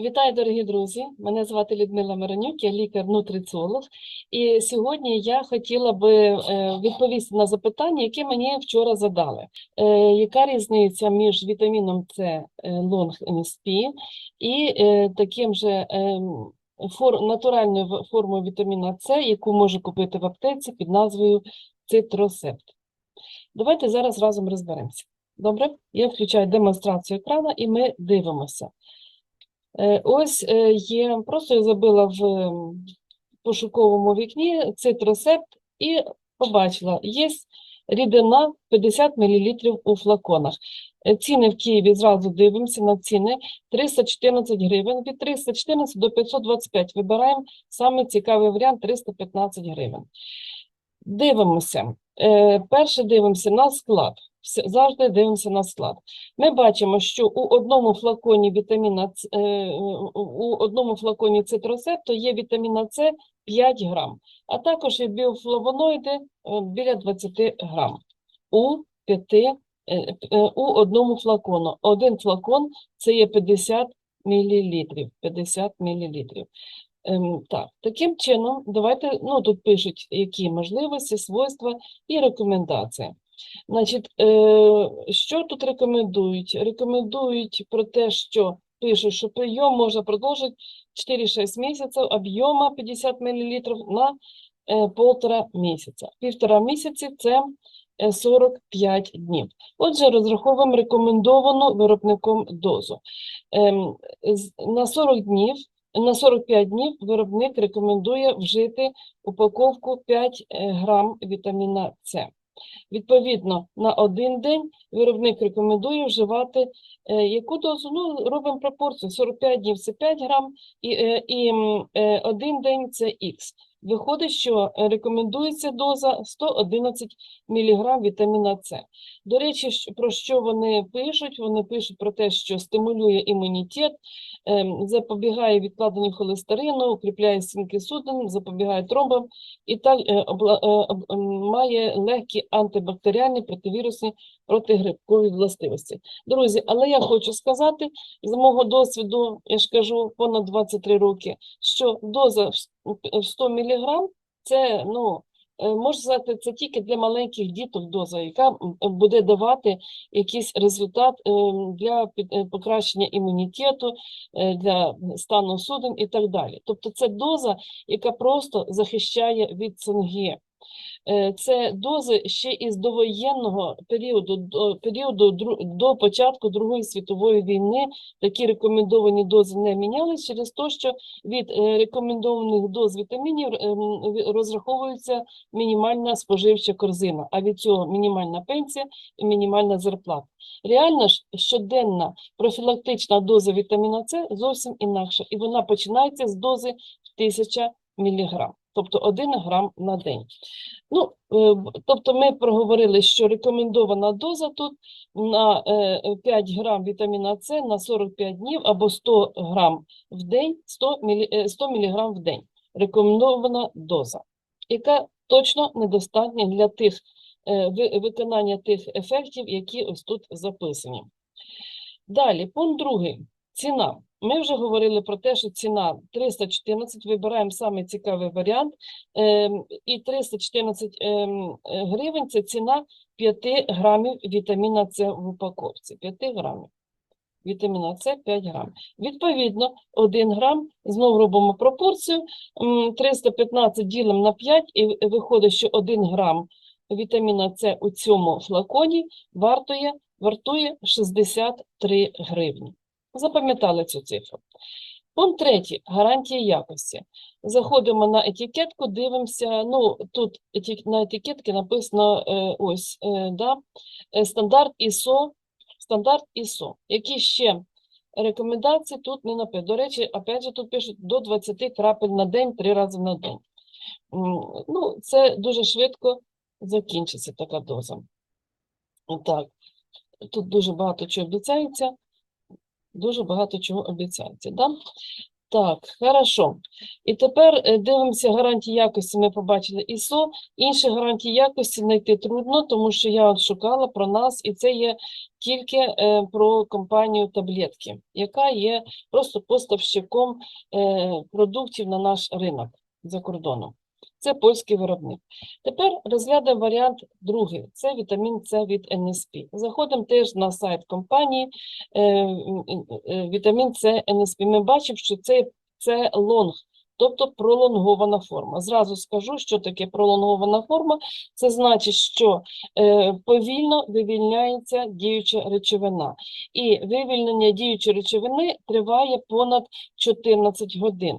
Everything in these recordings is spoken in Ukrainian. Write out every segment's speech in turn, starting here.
Вітаю, дорогі друзі! Мене звати Людмила Миронюк, я лікар-нутриціолог. І сьогодні я хотіла би е, відповісти на запитання, яке мені вчора задали. Е, Яка різниця між вітаміном С е, Long NSP і е, таким же ем, натуральною формою вітаміна С, яку можу купити в аптеці під назвою Цитросепт? Давайте зараз разом розберемося. Добре? Я включаю демонстрацію екрану і ми дивимося. Е, Ось е, є, просто я забила в пошуковому вікні цитросепт і побачила, є рідина 50 мл у флаконах. Е, Ціни в Києві зразу дивимося на ціни 314 гривень, від 314 до 525 вибираємо саме цікавий варіант 315 гривень. Дивимося. Перше дивимося на склад. Завжди дивимося на склад. Ми бачимо, що у одному флаконі вітаміна е, у- одному флаконі цитросепту є вітаміна С 5 грам, а також є біофлавоноїди е, біля 20 грам у 5, е, у одному флакону. Один флакон це є 50 мл. 50 мл. Так, таким чином, давайте, ну тут пишуть, які можливості, свойства і рекомендації. Значить, е, що тут рекомендують? Рекомендують про те, що пишуть, що прийом можна продовжити 4-6 місяців, об'єма 50 мл на е, полтора місяця. Півтора місяці це е, 45 днів. Отже, розраховуємо рекомендовану виробником дозу. Ем, на 40 днів, на 45 днів виробник рекомендує вжити упаковку 5 е, грам вітаміна С. Відповідно, на один день виробник рекомендує вживати е, яку дозу? Ну, робимо пропорцію. 45 днів це 5 грам, і, е, і е, один день це Х. Виходить, що рекомендується доза 111 мг вітаміна С. До речі, про що вони пишуть? Вони пишуть про те, що стимулює імунітет, ем, запобігає відкладенню холестерину, укріпляє стінки судин, запобігає тромбам і так е, е, має легкі антибактеріальні, противірусні, протигрибкові властивості. Друзі, але я хочу сказати, з мого досвіду, я ж кажу, понад 23 роки, що доза 100 мг це, ну, е, можна сказати, це тільки для маленьких діток доза, яка буде давати якийсь результат е, для е, покращення імунітету, е, для стану судин і так далі. Тобто це доза, яка просто захищає від цинги. Е, Це дози ще із довоєнного періоду, до періоду до початку Другої світової війни. Такі рекомендовані дози не мінялись через те, що від е, рекомендованих доз вітамінів ем, розраховується мінімальна споживча корзина, а від цього мінімальна пенсія і мінімальна зарплата. Реально ж щоденна профілактична доза вітаміна С зовсім інакша, і вона починається з дози 1000 мг, тобто 1 грам на день. Ну, е, тобто ми проговорили, що рекомендована доза тут на е, 5 грам вітаміна С на 45 днів або 100 грам в день, 100, мілі, е, 100 мг в день. Рекомендована доза, яка точно недостатня для тих е, виконання тих ефектів, які ось тут записані. Далі, пункт другий. Ціна. Ми вже говорили про те, що ціна 314, вибираємо саме цікавий варіант. Ем, і 314 ем, е, гривень це ціна 5 грамів вітаміна С в упаковці. 5 грамів. Вітаміна С 5 грамів. Відповідно, 1 грам, знову робимо пропорцію, 315 ділимо на 5 і виходить, що 1 грам вітаміна С у цьому флаконі вартує, вартує 63 гривні. Запам'ятали цю цифру. Пункт третій. Гарантія якості. Заходимо на етикетку, дивимося. Ну, тут на етикетці написано е, ось, е, да, е, стандарт ISO, стандарт ISO. Які ще рекомендації тут не написано. До речі, опять же, тут пишуть до 20 крапель на день, 3 рази на день. Ну, це дуже швидко закінчиться така доза. Так, тут дуже багато чого обіцяється. Дуже багато чого обіцяється. Да? Так, хорошо. І тепер е, дивимося гарантії якості. Ми побачили ISO. Інші гарантії якості знайти трудно, тому що я шукала про нас, і це є тільки е, про компанію таблетки, яка є просто поставщиком е, продуктів на наш ринок за кордоном. Це польський виробник. Тепер розглянемо варіант другий. Це вітамін С від НСП. Заходимо теж на сайт компанії е, е, вітамін С НСП. Ми бачимо, що це, це лонг, тобто пролонгована форма. Зразу скажу, що таке пролонгована форма. Це значить, що е, повільно вивільняється діюча речовина. І вивільнення діючої речовини триває понад 14 годин.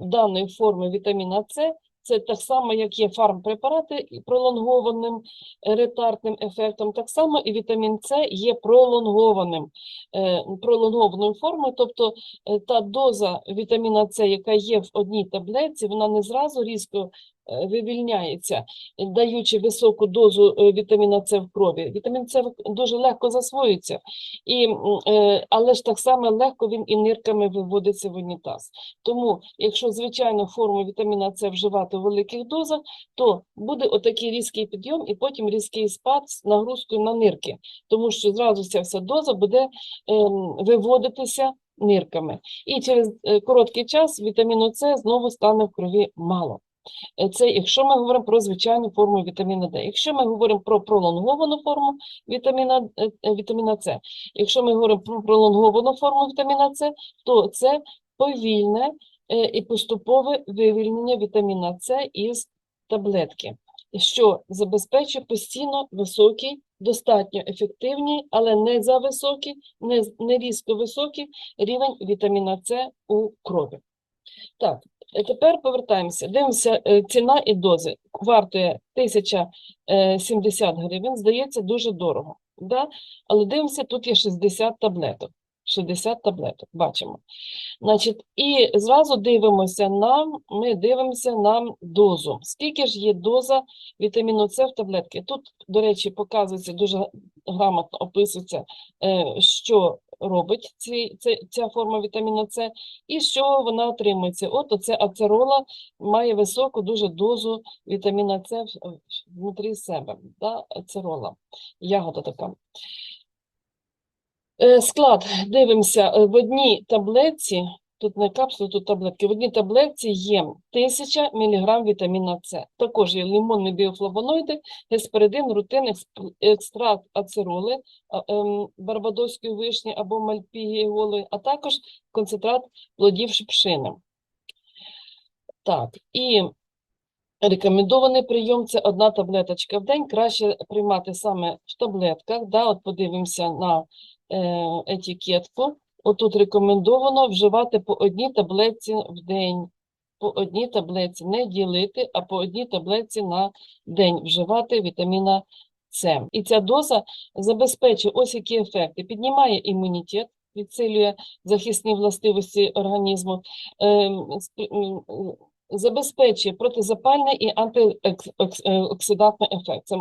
Даної форми вітаміна С це так само, як є фармпрепарати і пролонгованим ретартним ретардним ефектом, так само і вітамін С є пролонгованим, е, пролонгованою формою, тобто е, та доза вітаміна С, яка є в одній таблетці, вона не зразу різко е, вивільняється, е, даючи високу дозу е, вітаміна С в крові. Вітамін С дуже легко засвоюється, і, е, але ж так само легко він і нирками виводиться в унітаз. Тому, якщо звичайну форму вітаміна С вживати у великих дозах, то буде отакий різкий підйом і потім різкий спад з нагрузкою на нирки, тому що зразу ця вся доза буде ем, виводитися нирками. І через короткий час вітаміну С знову стане в крові мало. Е, Це якщо ми говоримо про звичайну форму вітаміну Д. Якщо ми говоримо про пролонговану форму вітаміна, е, е, вітаміна С, якщо ми говоримо про пролонговану форму вітаміна С, то це повільне і поступове вивільнення вітаміна С із таблетки, що забезпечує постійно високий, достатньо ефективний, але не за високий, не, не різко високий рівень вітаміна С у крові. Так, тепер повертаємося. Дивимося, е, ціна і дози. Вартує 1070 гривень, здається, дуже дорого. Да? Але дивимося, тут є 60 таблеток. 60 таблеток, бачимо. Значить, і зразу дивимося на, ми дивимося на дозу. Скільки ж є доза вітаміну С в таблетки? Тут, до речі, показується дуже грамотно описується, е, що робить ці, ця, ця форма вітаміну С і що вона отримується. От оце ацерола має високу дуже дозу вітаміна С внутрі себе. Да? Ацерола, ягода така. Е, Склад, дивимося, е, в одній таблетці, тут не капсули, тут таблетки, в одній таблетці є 1000 мг вітаміна С. Також є лимонні біофлавоноїди, гесперидин, рутин, екстракт ацероли, ем, барбадоської вишні або мальпігіоли, а також концентрат плодів шипшини. Так, і Рекомендований прийом це одна таблеточка в день. Краще приймати саме в таблетках. Да? От подивимося на етикетку. Отут рекомендовано вживати по одній таблетці в день. По одній таблетці не ділити, а по одній таблетці на день вживати вітаміна С. І ця доза забезпечує ось які ефекти. Піднімає імунітет, підсилює захисні властивості організму, ем, забезпечує протизапальний і антиоксидантний ефект. Це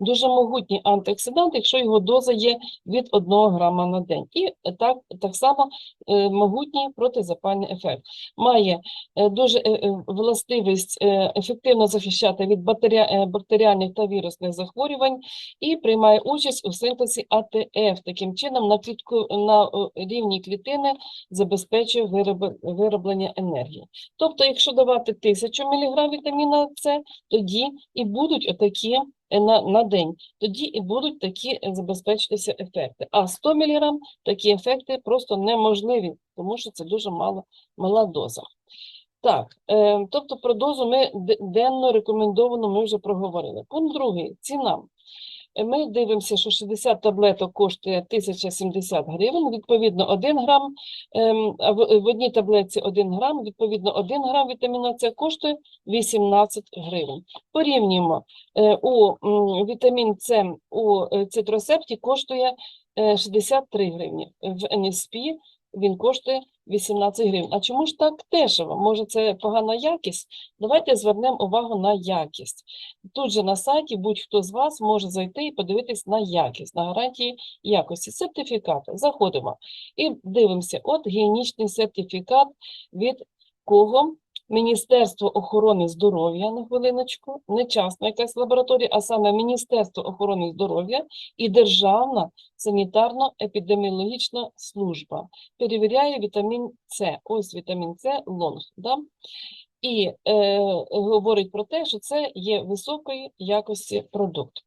дуже могутній антиоксидант, якщо його доза є від 1 грама на день. І так, так само е, могутній протизапальний ефект. Має е, дуже е, е, властивість е, ефективно захищати від е, бактеріальних та вірусних захворювань і приймає участь у синтезі АТФ. Таким чином, на, клітку, на рівні клітини забезпечує вироблення енергії. Тобто, якщо давати 1000 мг вітаміна С, тоді і будуть отакі е, на, на день, тоді і будуть такі е, забезпечитися ефекти. А 100 мг такі ефекти просто неможливі, тому що це дуже мало, мала доза. Так, е, тобто про дозу ми денну рекомендовану ми вже проговорили. Пункт другий ціна. Е, Ми дивимося, що 60 таблеток коштує 1070 гривень, відповідно 1 грам, ем, в, в одній таблетці 1 грам, відповідно 1 грам вітаміна С коштує 18 гривень. Порівнюємо, е, у вітамін С у е, цитросепті коштує е, 63 гривні, в НСП він коштує 18 гривень. А чому ж так дешево? Може, це погана якість? Давайте звернемо увагу на якість. Тут же на сайті будь-хто з вас може зайти і подивитись на якість, на гарантії якості. Сертифікати. Заходимо і дивимося. От гігієнічний сертифікат від кого? Міністерство охорони здоров'я на хвилиночку, не частна якась лабораторія, а саме Міністерство охорони здоров'я і Державна санітарно-епідеміологічна служба. Перевіряє вітамін С. Ось вітамін С, лонг. Да? І е, говорить про те, що це є високої якості продукт.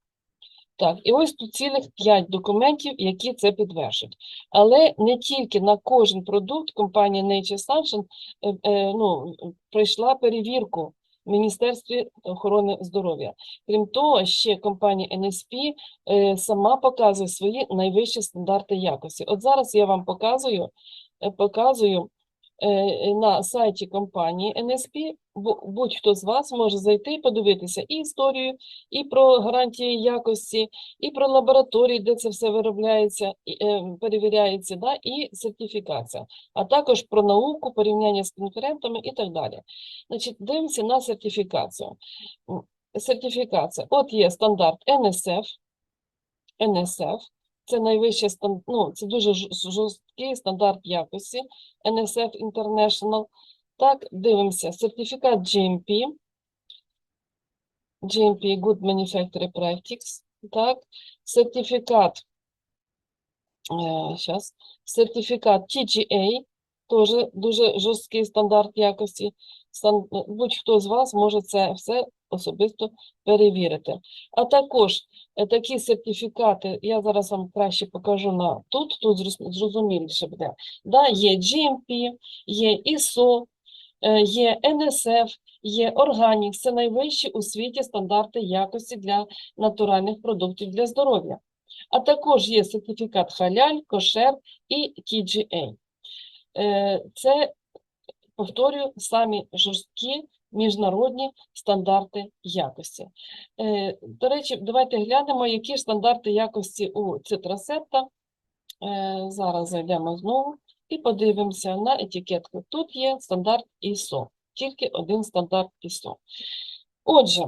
Так, і ось тут цілих 5 документів, які це підтверджують. Але не тільки на кожен продукт компанія Nature Sunshine е, е, ну, пройшла перевірку в Міністерстві охорони здоров'я. Крім того, ще компанія NSP е, сама показує свої найвищі стандарти якості. От зараз я вам показую, е, показую е, на сайті компанії NSP, будь-хто з вас може зайти і подивитися і історію, і про гарантії якості, і про лабораторії, де це все виробляється, і, е, перевіряється, да, і сертифікація, а також про науку, порівняння з конкурентами і так далі. Значить, дивимося на сертифікацію. Сертифікація. От є стандарт NSF. NSF – це найвищий стандарт, ну, це дуже жорсткий стандарт якості NSF International. Так, дивимося. Сертифікат GMP. GMP Good Manufacturing Practice. Так, сертифікат, е, щас, сертифікат TGA, теж дуже жорсткий стандарт якості. Стан- Будь-хто з вас може це все особисто перевірити. А також е, такі сертифікати, я зараз вам краще покажу на тут, тут зрозуміліше буде. Да, є GMP, є ISO, е, є NSF, є Organics, це найвищі у світі стандарти якості для натуральних продуктів для здоров'я. А також є сертифікат халяль, кошер і TGA. Е, Це, повторюю, самі жорсткі міжнародні стандарти якості. Е, До речі, давайте глянемо, які ж стандарти якості у цитрасепта. Е, Зараз зайдемо знову і подивимося на етикетку. Тут є стандарт ISO, тільки один стандарт ISO. Отже,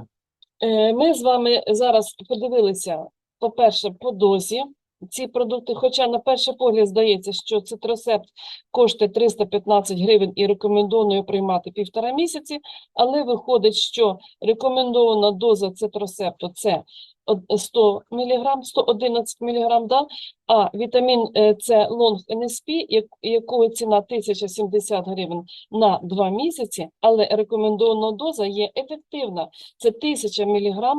е, ми з вами зараз подивилися, по-перше, по дозі. Ці продукти, хоча на перший погляд здається, що цитросепт коштує 315 гривень і рекомендовано приймати півтора місяці, але виходить, що рекомендована доза цитросепту – це 100 мг, 111 мг, да? а вітамін е, С Long NSP, якого ціна 1070 гривень на 2 місяці, але рекомендована доза є ефективна. Це 1000 мг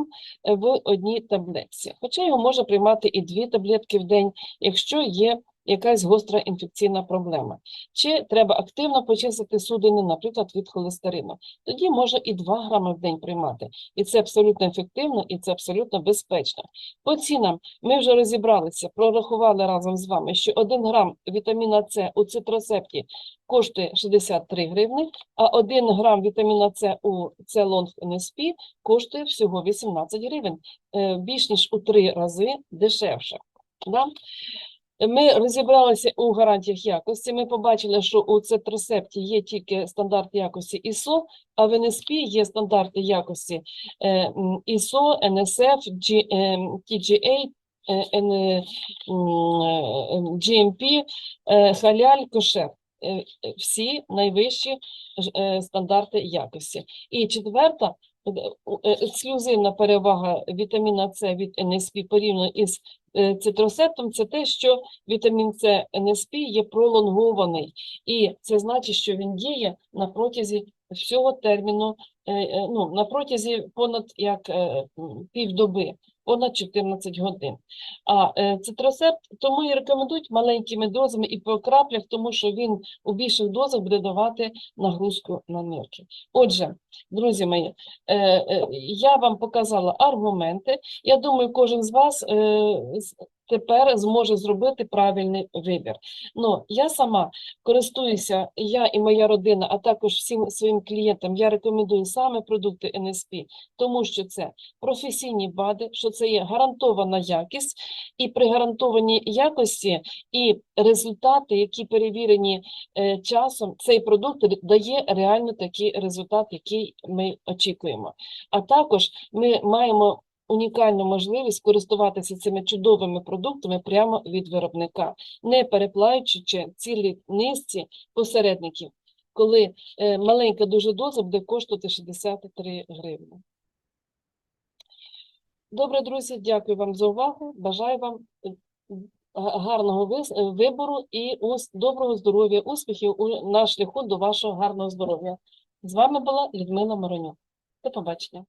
в одній таблетці. Хоча його можна приймати і дві таблетки в день, якщо є якась гостра інфекційна проблема. Чи треба активно почистити судини, наприклад, від холестерину. Тоді можна і 2 грами в день приймати. І це абсолютно ефективно, і це абсолютно безпечно. По цінам ми вже розібралися, прорахували разом з вами, що 1 грам вітаміна С у цитросепті коштує 63 гривни, а 1 грам вітаміна С у Целонг НСП коштує всього 18 гривень, е, більш ніж у 3 рази дешевше. Да? Ми розібралися у гарантіях якості. Ми побачили, що у цитросепті є тільки стандарт якості ISO, а в НСП є стандарти якості е, NSF, е, TGA, е, е, GMP, халяль, кошер. Всі найвищі стандарти якості. І четверта ексклюзивна перевага вітаміна С від НСП порівняно із е, цитросептом, це те, що вітамін С НСП є пролонгований, і це значить, що він діє на протязі всього терміну, е, е, ну, на протязі понад як півдоби, понад 14 годин. А цитросерт цитросепт тому і рекомендують маленькими дозами і по краплях, тому що він у більших дозах буде давати нагрузку на нирки. Отже, друзі мої, е, е, я вам показала аргументи. Я думаю, кожен з вас е, тепер зможе зробити правильний вибір. Ну, я сама користуюся, я і моя родина, а також всім своїм клієнтам, я рекомендую саме продукти НСП, тому що це професійні БАДи, що це є гарантована якість, і при гарантованій якості і результати, які перевірені е, часом, цей продукт дає реально такий результат, який ми очікуємо. А також ми маємо унікальну можливість користуватися цими чудовими продуктами прямо від виробника, не переплачуючи цілі низці посередників, коли е, маленька дуже доза буде коштувати 63 гривні. Добре, друзі, дякую вам за увагу. Бажаю вам е, гарного е, вибору і доброго здоров'я, успіхів на шляху до вашого гарного здоров'я. З вами була Людмила Моронюк. До побачення.